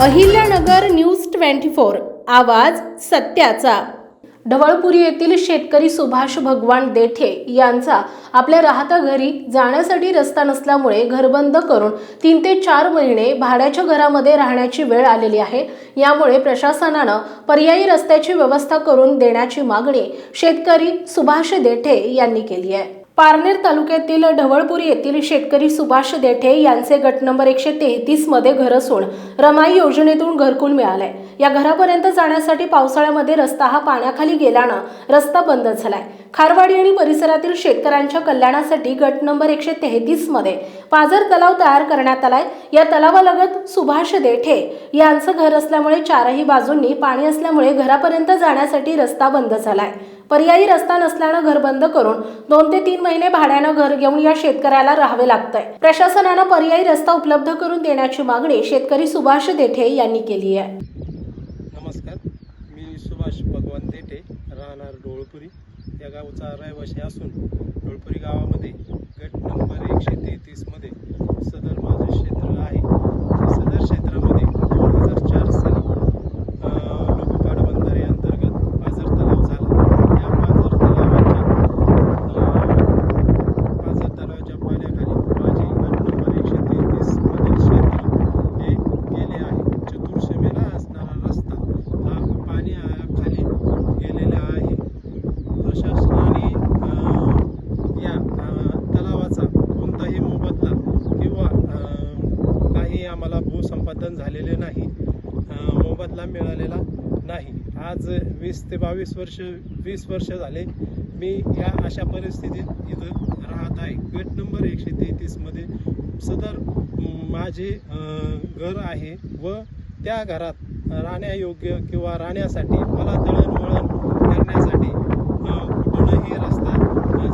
Ahilyanagar news twenty four आवाज सत्याचा. ढवळपुरी येथील शेतकरी सुभाष भगवान देठे यांचा आपल्या राहता घरी जाण्यासाठी रस्ता नसल्यामुळे घरबंद करून तीन ते चार महिने भाड्याच्या घरामध्ये राहण्याची वेळ आलेली आहे. यामुळे प्रशासनानं पर्यायी रस्त्याची व्यवस्था करून देण्याची मागणी शेतकरी सुभाष देठे यांनी केली आहे. पारनेर तालुक्यातील ढवळपुरी येथील शेतकरी सुभाष देठे यांचे गट नंबर एकशे तेहतीसमध्ये घर असून रमाई योजनेतून घरकुल मिळालंय. या घरापर्यंत जाण्यासाठी पावसाळ्यामध्ये रस्ता हा पाण्याखाली गेल्यानं रस्ता बंद झालाय. खारवाडी आणि परिसरातील शेतकऱ्यांच्या कल्याणासाठी गट नंबर एकशे तेहतीसमध्ये पाझर तलाव तयार करण्यात आलाय. या तलावालगत सुभाष देठे यांचं घर असल्यामुळे चारही बाजूंनी पाणी असल्यामुळे घरापर्यंत जाण्यासाठी रस्ता बंद झालाय. पर्यायी रस्ता नसल्यानं घर बंद करून दोन ते तीन महिने भाड्यानं घर घेऊन या शेतकऱ्याला राहावे लागतंय. प्रशासनानं पर्यायी रस्ता उपलब्ध करून देण्याची मागणी शेतकरी सुभाष देठे यांनी केली आहे. नमस्कार. मी सुभाष भगवान देठे राहणार डोळपुरी. या गावचा रहिवासी असून डोळपुरी गावामध्ये गट नंबर एकशे तेहतीसमध्ये सदर माझं क्षेत्र आहे सदर क्षेत्रामध्ये दोन हजार चार साली लोकपाड बंधारे अंतर्गत पाझर तलाव झाला या पाझर तलावाच्या अं, पाझर तलावाच्या पाण्याखाली माझे गट नंबर एकशे तेहतीस मधील क्षेत्र हे गेले आहे चतुर्सीमेला असणारा रस्ता हा पाणी खाली गेलेला आहे प्रशासनाने अं, या अं, तलावाचा कोणताही मोबदला किंवा अं, काही आम्हाला भूसंपादन झालेले नाही. मोबदला मिळालेला नाही. आज वीस ते बावीस वर्ष वीस वर्ष झाले मी या अशा परिस्थितीत इथं राहत आहे. गट नंबर एकशे तेहतीसमध्ये सदर माझे घर आहे व त्या घरात राहण्यायोग्य किंवा राहण्यासाठी मला दळणवळण करण्यासाठी कुठूनही रस्ता